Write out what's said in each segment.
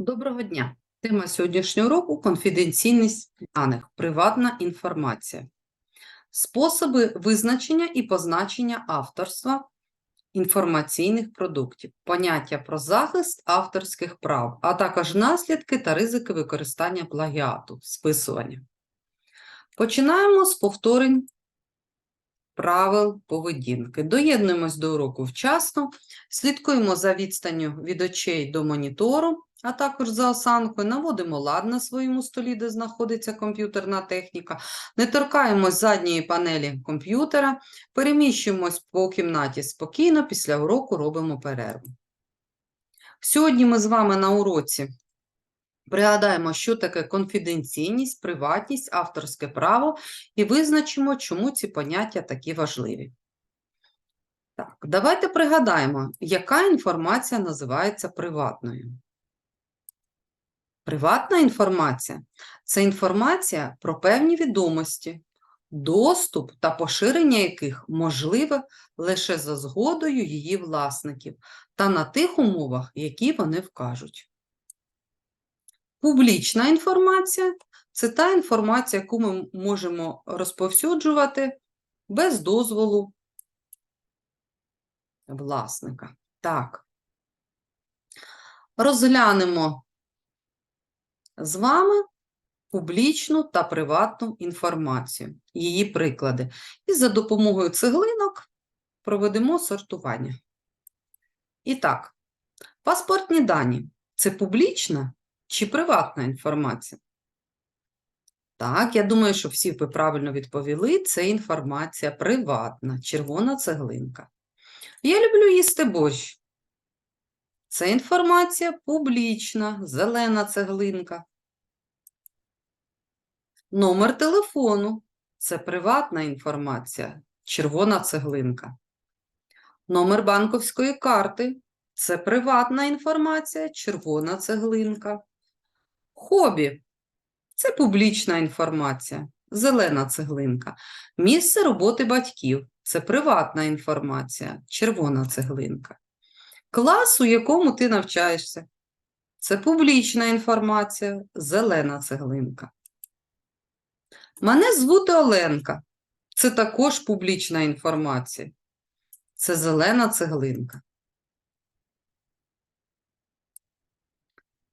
Доброго дня! Тема сьогоднішнього року конфіденційність даних, приватна інформація. Способи визначення і позначення авторства інформаційних продуктів, поняття про захист авторських прав, а також наслідки та ризики використання плагіату, списування. Починаємо з повторень правил поведінки. Доєднуємось до уроку вчасно, слідкуємо за відстанню від очей до монітору, а також за осанкою, наводимо лад на своєму столі, де знаходиться комп'ютерна техніка, не торкаємось задньої панелі комп'ютера, переміщуємось по кімнаті спокійно, після уроку робимо перерву. Сьогодні ми з вами на уроці пригадаємо, що таке конфіденційність, приватність, авторське право і визначимо, чому ці поняття такі важливі. Так, давайте пригадаємо, яка інформація називається приватною. Приватна інформація це інформація про певні відомості, доступ та поширення яких можливе лише за згодою її власників та на тих умовах, які вони вкажуть. Публічна інформація це та інформація, яку ми можемо розповсюджувати без дозволу власника. Так. Розглянемо з вами публічну та приватну інформацію, її приклади. І за допомогою цеглинок проведемо сортування. І так, паспортні дані це публічна чи приватна інформація? Так, я думаю, що всі ви правильно відповіли. Це інформація приватна, червона цеглинка. Я люблю їсти борщ. Це інформація публічна, зелена цеглинка. Номер телефону це приватна інформація, червона цеглинка. Номер банковської карти це приватна інформація, червона цеглинка. Хобі це публічна інформація, зелена цеглинка. Місце роботи батьків це приватна інформація, червона цеглинка. Клас, у якому ти навчаєшся, це публічна інформація, зелена цеглинка. Мене звути Оленка. Це також публічна інформація. Це зелена цеглинка.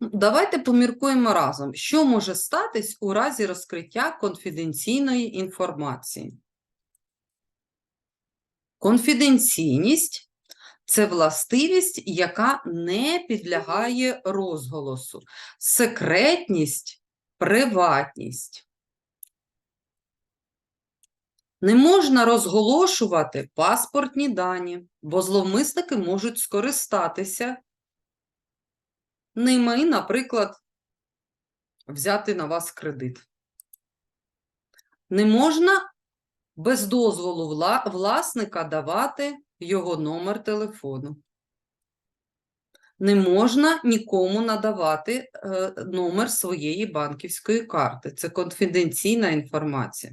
Давайте поміркуємо разом, що може статись у разі розкриття конфіденційної інформації. Конфіденційність це властивість, яка не підлягає розголосу. Секретність, приватність. Не можна розголошувати паспортні дані, бо зловмисники можуть скористатися ними, наприклад, взяти на вас кредит. Не можна без дозволу власника давати його номер телефону. Не можна нікому надавати е, номер своєї банківської карти. Це конфіденційна інформація.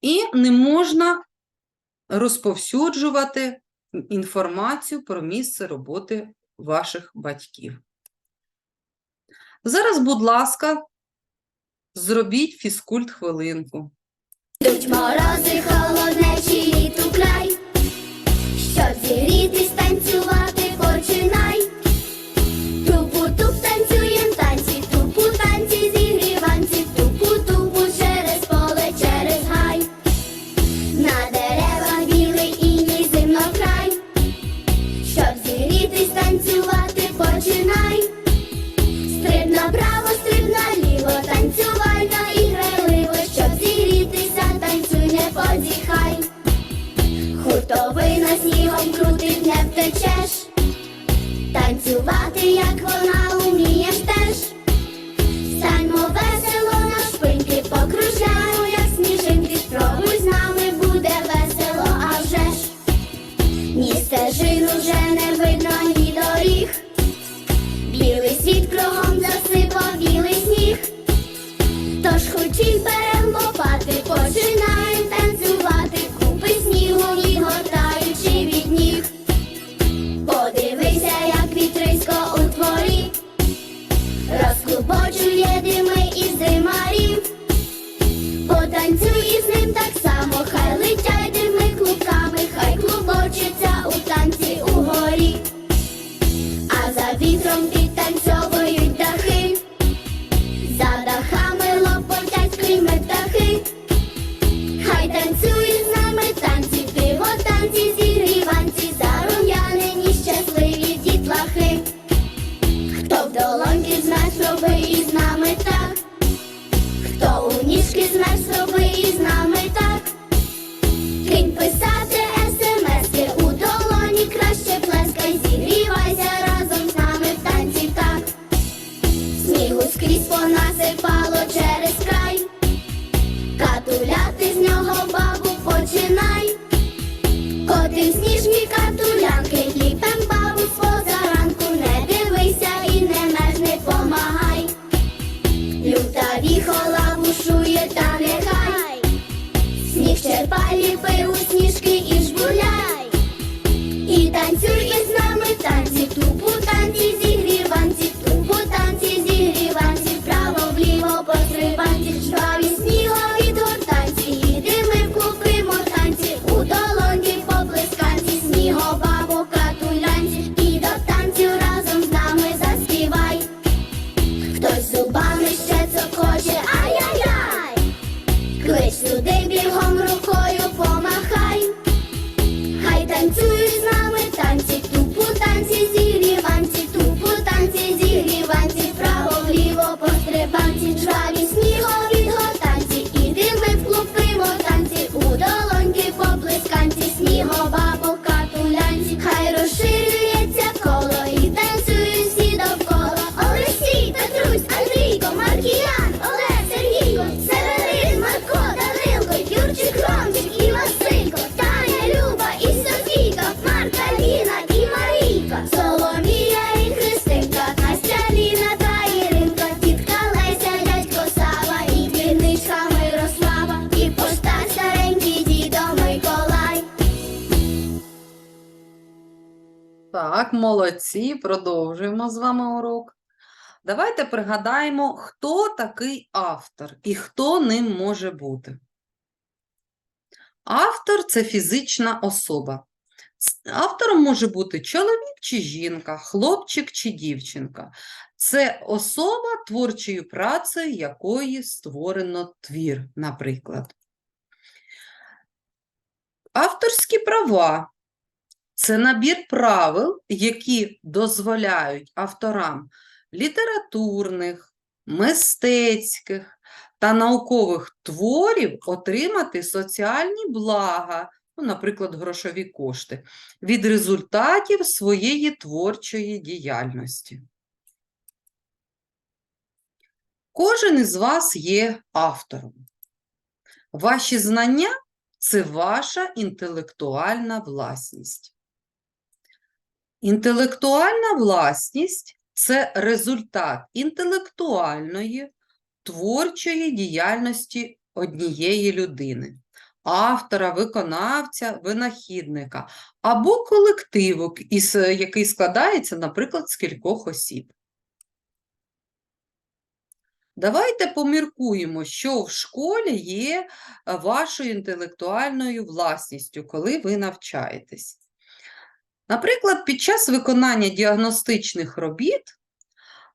І не можна розповсюджувати інформацію про місце роботи ваших батьків. Зараз, будь ласка, зробіть фізкульт хвилинку. Йдуть морози, холоднечі літу край, щоб зігрітись, танцювати починай. Як вона умієш теж. Станьмо весело на шпиньки, покружляємо, як сніжинки. Спробуй з нами буде весело, а вже ж. Ні не видно, ні доріг. Білий світ кругом засипав білий сніг. Тож хочім берем лопати, долоньки знай роби із нами так, хто у ніжки знай роби із нами. Молодці, продовжуємо з вами урок. Давайте пригадаємо, хто такий автор і хто ним може бути. Автор це фізична особа. Автором може бути чоловік чи жінка, хлопчик чи дівчинка. Це особа, творчою працею якої створено твір, наприклад. Авторські права це набір правил, які дозволяють авторам літературних, мистецьких та наукових творів отримати соціальні блага, ну, наприклад, грошові кошти, від результатів своєї творчої діяльності. Кожен із вас є автором. Ваші знання це ваша інтелектуальна власність. Інтелектуальна власність це результат інтелектуальної, творчої діяльності однієї людини, автора, виконавця, винахідника або колективу, який складається, наприклад, з кількох осіб. Давайте поміркуємо, що в школі є е, вашою інтелектуальною власністю, коли ви навчаєтесь. Наприклад, під час виконання діагностичних робіт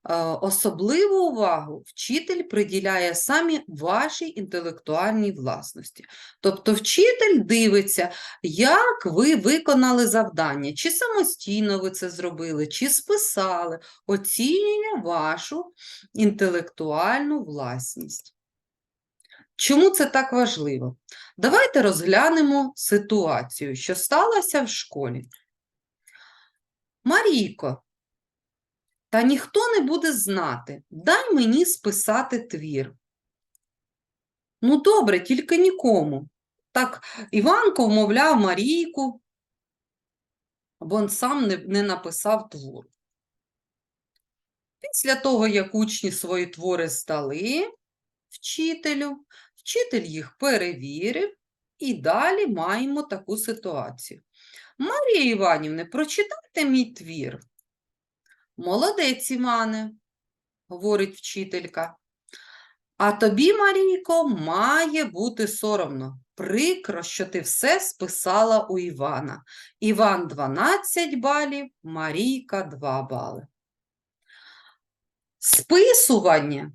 е, особливу увагу вчитель приділяє саме вашій інтелектуальній власності. Тобто вчитель дивиться, як ви виконали завдання, чи самостійно ви це зробили, чи списали, оцінює вашу інтелектуальну власність. Чому це так важливо? Давайте розглянемо ситуацію, що сталася в школі. Марійко, та ніхто не буде знати, дай мені списати твір. Ну, добре, тільки нікому. Так, Іванко вмовляв Марійку, бо він сам не, не написав твор. Після того, як учні свої твори здали вчителю, вчитель їх перевірив, і далі маємо таку ситуацію. Марія Іванівна, прочитайте мій твір. Молодець, Іване, говорить вчителька. А тобі, Марійко, має бути соромно. Прикро, що ти все списала у Івана. Іван 12 балів, Марійка 2 бали. Списування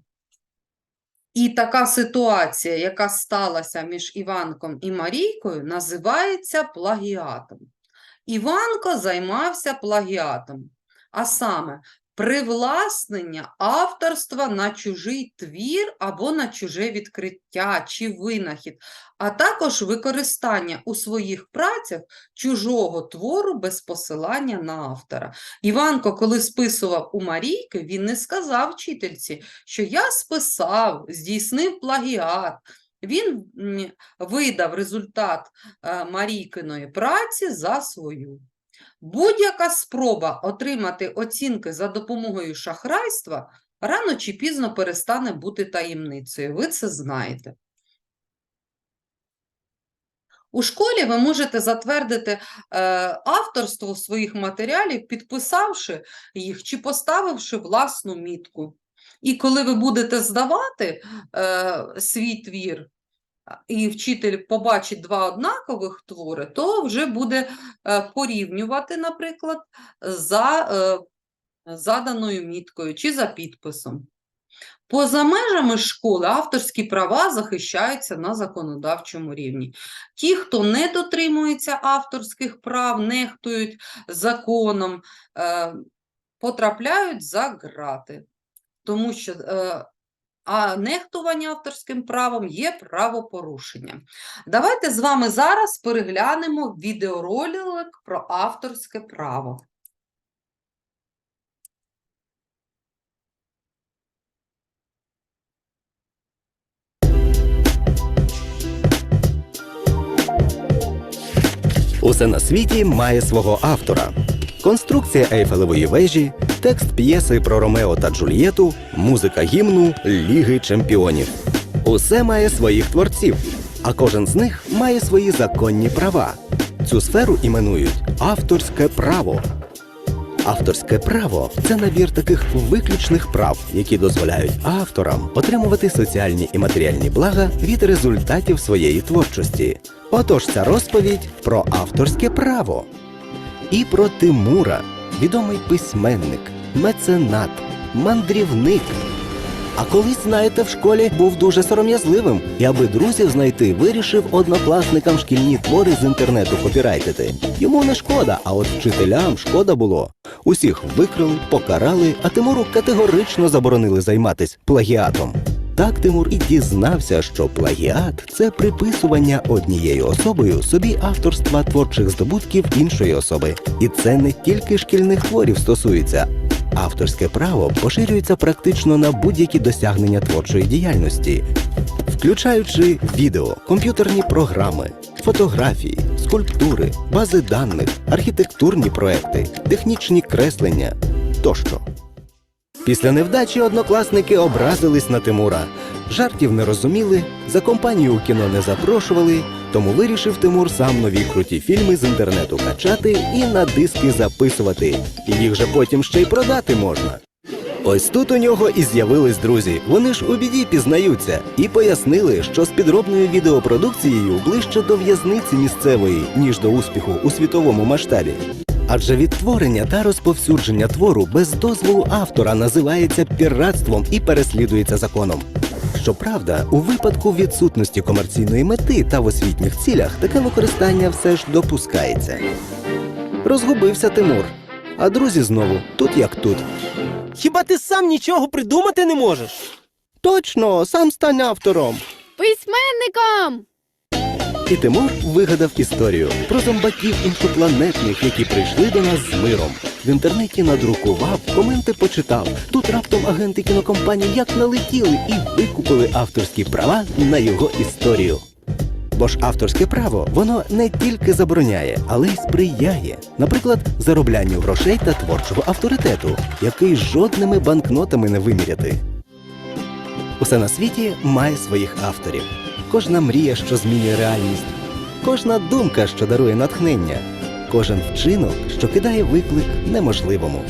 і така ситуація, яка сталася між Іванком і Марійкою, називається плагіатом. Іванко займався плагіатом, а саме привласнення авторства на чужий твір або на чуже відкриття чи винахід, а також використання у своїх працях чужого твору без посилання на автора. Іванко, коли списував у Марійки, він не сказав вчительці, що я списав, здійснив плагіат. Він видав результат е, Марійкиної праці за свою. Будь-яка спроба отримати оцінки за допомогою шахрайства рано чи пізно перестане бути таємницею. Ви це знаєте. У школі ви можете затвердити е, авторство своїх матеріалів, підписавши їх чи поставивши власну мітку. І коли ви будете здавати е, свій твір, і вчитель побачить два однакових твори, то вже буде е, порівнювати, наприклад, за е, заданою міткою чи за підписом. Поза межами школи авторські права захищаються на законодавчому рівні. Ті, хто не дотримується авторських прав, нехтують законом, е, потрапляють за грати, тому що а нехтування авторським правом є правопорушенням. Давайте з вами зараз переглянемо відеоролик про авторське право. Усе на світі має свого автора. Конструкція Ейфелевої вежі, текст п'єси про Ромео та Джульєту, музика гімну Ліги Чемпіонів. Усе має своїх творців, а кожен з них має свої законні права. Цю сферу іменують авторське право. Авторське право це набір таких виключних прав, які дозволяють авторам отримувати соціальні і матеріальні блага від результатів своєї творчості. Отож, ця розповідь про авторське право і про Тимура, відомий письменник, меценат, мандрівник. А колись, знаєте, в школі був дуже сором'язливим і аби друзів знайти, вирішив однокласникам шкільні твори з інтернету копірайтити. Йому не шкода, а от вчителям шкода було. Усіх викрили, покарали, а Тимуру категорично заборонили займатися плагіатом. Так Тимур і дізнався, що плагіат це приписування однією особою собі авторства творчих здобутків іншої особи. І це не тільки шкільних творів стосується. Авторське право поширюється практично на будь-які досягнення творчої діяльності, включаючи відео, комп'ютерні програми, фотографії, скульптури, бази даних, архітектурні проекти, технічні креслення тощо. Після невдачі однокласники образились на Тимура. Жартів не розуміли, за компанію у кіно не запрошували, тому вирішив Тимур сам нові круті фільми з інтернету качати і на диски записувати. Їх же потім ще й продати можна. Ось тут у нього і з'явились друзі. Вони ж у біді пізнаються і пояснили, що з підробною відеопродукцією ближче до в'язниці місцевої, ніж до успіху у світовому масштабі. Адже відтворення та розповсюдження твору без дозволу автора називається піратством і переслідується законом. Щоправда, у випадку відсутності комерційної мети та в освітніх цілях таке використання все ж допускається. Розгубився Тимур. А друзі знову тут як тут. Хіба ти сам нічого придумати не можеш? Точно, сам стань автором. Письменником! І Тимур вигадав історію про зомбаків іншопланетних, які прийшли до нас з миром. В інтернеті надрукував, коменти почитав. Тут раптом агенти кінокомпанії як налетіли і викупили авторські права на його історію. Бо ж авторське право воно не тільки забороняє, але й сприяє, наприклад, зароблянню грошей та творчого авторитету, який жодними банкнотами не виміряти. Усе на світі має своїх авторів. Кожна мрія, що змінює реальність, кожна думка, що дарує натхнення, кожен вчинок, що кидає виклик неможливому.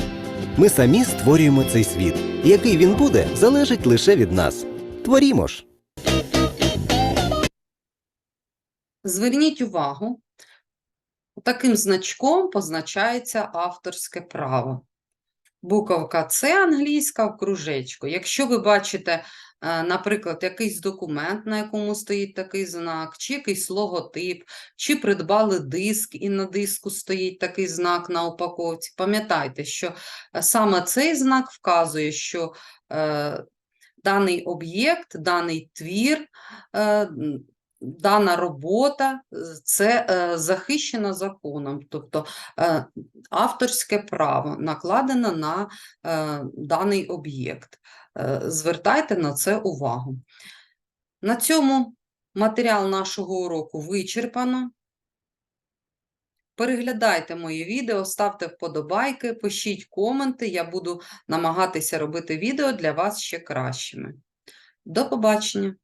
Ми самі створюємо цей світ, який він буде, залежить лише від нас. Творімо ж. Зверніть увагу, таким значком позначається авторське право. Буковка С англійська в кружечку. Якщо ви бачите, наприклад, якийсь документ, на якому стоїть такий знак, чи якийсь логотип, чи придбали диск, і на диску стоїть такий знак на упаковці, пам'ятайте, що е, саме цей знак вказує, що е, даний об'єкт, даний твір, е, дана робота це е, захищено законом, тобто е, авторське право накладено на е, даний об'єкт. Звертайте на це увагу. На цьому матеріал нашого уроку вичерпано. Переглядайте мої відео, ставте вподобайки, пишіть коменти. Я буду намагатися робити відео для вас ще кращими. До побачення!